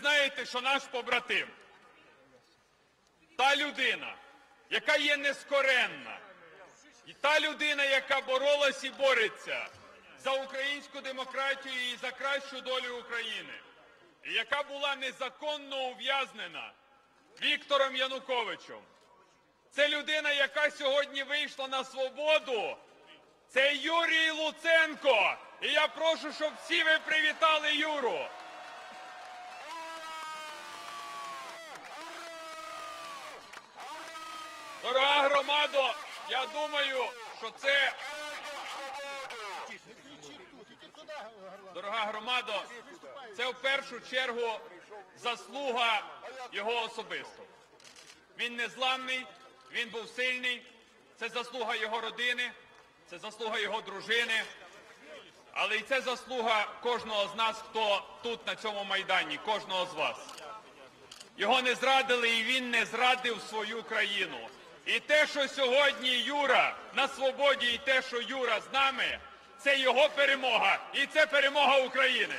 знаєте, що наш побратим, та людина, яка є нескоренна, і та людина, яка боролась і бореться за українську демократію і за кращу долю України, і яка була незаконно ув'язнена Віктором Януковичем. Це людина, яка сьогодні вийшла на свободу. Це Юрій Луценко. І я прошу, щоб всі ви привітали Юру. Дорога громадо, я думаю, що це. Дорога громадо, це в першу чергу заслуга його особисто. Він незламний, він був сильний. Це заслуга його родини, це заслуга його дружини. Але і це заслуга кожного з нас, хто тут на цьому майдані, кожного з вас. Його не зрадили, і він не зрадив свою країну. І те, що сьогодні Юра на свободі, і те, що Юра з нами, це його перемога, і це перемога України.